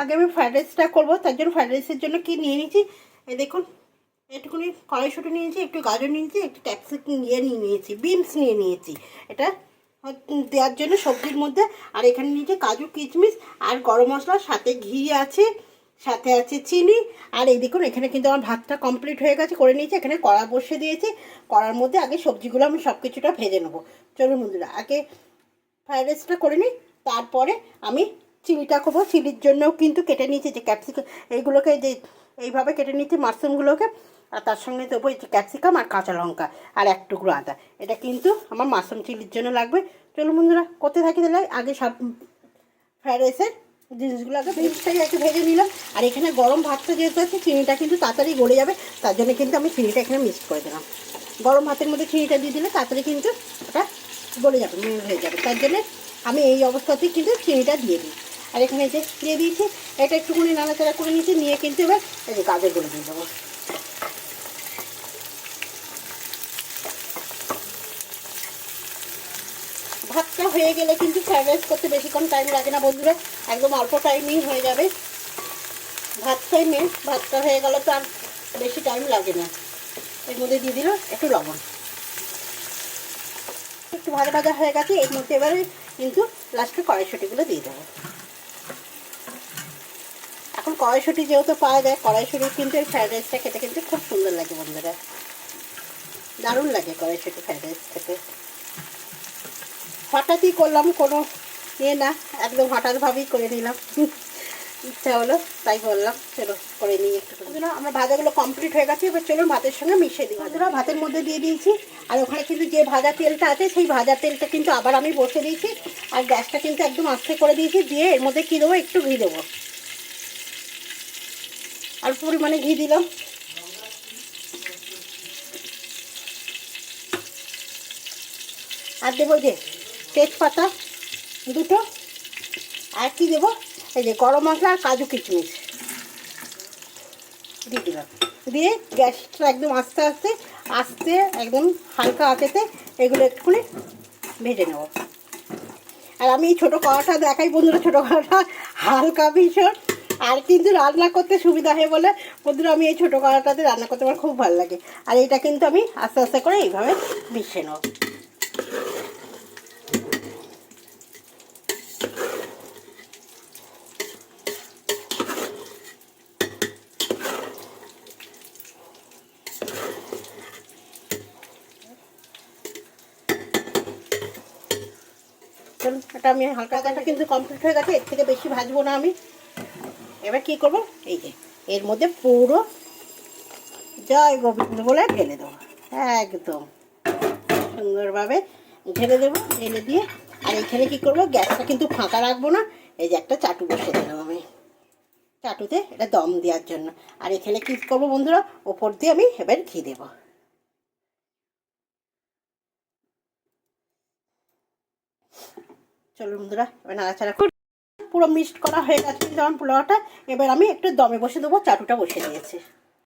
আগে আমি ফ্রাইড রাইসটা করব, তার জন্য ফ্রাইড রাইসের জন্য কি নিয়ে নিয়েছি? এই দেখুন একটুখানি কড়াইশুঁটি নিয়েছি, একটু গাজর নিয়েছি, একটু ক্যাপসিকাম ইয়ে নিয়ে নিয়েছি বিনস নিয়ে নিয়েছি। এটা দেওয়ার জন্য সবজির মধ্যে, আর এখানে নিয়েছি কাজু, কিশমিশ, আর গরম মশলা, সাথে ঘি আছে, সাথে আছে চিনি, আর এই দেখুন, এখানে কিন্তু আমার ভাতটা কমপ্লিট হয়ে গেছে, করে নিয়েছি, এখানে কড়া বসিয়ে দিয়েছি, কড়ার মধ্যে আগে সবজিগুলো আমি সব কিছুটা ভেজে নেব। চলুন বন্ধুরা, আগে ফ্রাইড রাইসটা করে নিই, তারপরে আমি চিলিটা করব চিলির জন্যও কিন্তু কেটে নিয়েছি, যে ক্যাপসিকাম এইগুলোকে যে এইভাবে কেটে নিয়েছি মাশরুমগুলোকে, আর তার সঙ্গে দেবো এই যে ক্যাপসিকাম আর কাঁচা লঙ্কা, আর এক টুকরো আদা। এটা কিন্তু আমার মাশরুম চিলির জন্য লাগবে। চলুন বন্ধুরা করতে থাকি তাহলে? আগে সব ফ্রাইড রাইসের জিনিসগুলো আগে একটু ভেজে নিলাম। আর এখানে গরম ভাতটা যেহেতু আছে, চিনিটা কিন্তু তাড়াতাড়ি গলে যাবে, তার জন্য কিন্তু আমি চিনিটা এখানে মিক্স করে দিলাম। গরম ভাতের মধ্যে চিনিটা দিয়ে দিলে তাড়াতাড়ি কিন্তু ওটা গলে যাবে হয়ে যাবে। তার জন্য আমি এই অবস্থাতেই কিন্তু চিনিটা দিয়ে দিই। আর এখানে যে দিয়ে দিয়েছি, এটা একটুখানি নাড়াচাড়া করে নিয়েছি, নিয়ে কিন্তু এবার এই যে গাজরগুলো দিয়ে দেবো। ভাতটা হয়ে গেলে কিন্তু ফ্রাইড রাইস করতে বেশিক্ষণ টাইম লাগে না বন্ধুরা, একদম অল্প টাইমেই হয়ে যাবে। ভাতটাই মেন ভাতটা হয়ে গেলে তো আর বেশি টাইম লাগে না। এর মধ্যে দিয়ে দিল একটু লবণ। একটু ভাজা ভাজা হয়ে গেছে, এর মধ্যে এবারে কিন্তু লাস্টে কড়াইশুটিগুলো দিয়ে দেবো। কড়াইশুটি যেহেতু পাওয়া যায় কড়াইশুটি কিন্তু এই ফ্রাইড রাইসটা খেতে কিন্তু খুব সুন্দর লাগে বন্ধুরা। দারুণ লাগে কড়াইশুটি ফ্রাইড রাইস খেতে। হঠাৎই করলাম কোনো ইয়ে না একদম হঠাৎভাবেই করে নিলাম। ইচ্ছা হলো তাই বললাম চলো করে নিই একটু বন্ধুরা আমরা ভাজাগুলো কমপ্লিট হয়ে গেছে এবার চলুন ভাতের সঙ্গে মিশিয়ে দিই। বন্ধুরা ভাতের মধ্যে দিয়ে দিয়েছি আর ওখানে কিন্তু যে ভাজা তেলটা আছে সেই ভাজা তেলটা কিন্তু আবার আমি বসে দিয়েছি আর গ্যাসটা কিন্তু একদম আস্তে করে দিয়েছি দিয়ে এর মধ্যে কী দেবো একটু ঘি দেবো। আর পরিমাণে ঘি দিলাম। আর দেবো যে তেজপাতা দুটো, আর কি দেবো এই যে গরম মশলা আর কাজু কিচমিচ দিয়ে দিলাম। দিয়ে গ্যাসটা একদম আস্তে আস্তে আস্তে একদম হালকা আঁচেতে এগুলো একটুখানি ভেজে নেব। আর আমি এই ছোটো কড়াটা দেখাই বন্ধুরা, ছোটো কড়াটা হালকা ভীষণ। আর কিন্তু রান্না করতে সুবিধা হয় বলে বন্ধুরা, আমি এই ছোটো কড়াটাতে রান্না করতে আমার খুব ভালো লাগে। আর এটা কিন্তু আমি আস্তে আস্তে করে এইভাবে মিশিয়ে নেব। এটা আমি হালকা হালকা কিন্তু কমপ্লিট হয়ে গেছে, এর থেকে বেশি ভাজবো না আমি। এবার কি করব? এই যে, এর মধ্যে পুরো জয় গোবিন্দ বলে ঢেলে দেবো। একদম সুন্দরভাবে ঢেলে দেবো, ঢেলে দিয়ে। আর এখানে কি করব? গ্যাসটা কিন্তু ফাঁকা রাখব না। এই যে একটা চাটু বসে দিলাম আমি। চাটুতে এটা দম দেওয়ার জন্য। আর এখানে কি করব বন্ধুরা? ওপর দিয়ে আমি এবার ঘি দেবো। চলো বন্ধুরা, এবার নাড়াচাড়া পুরো মিক্সড করা হয়ে গেছে যেমন পোলাওটা। এবার আমি একটু দমে বসে দেবো, চাটুটা বসে দিয়েছি।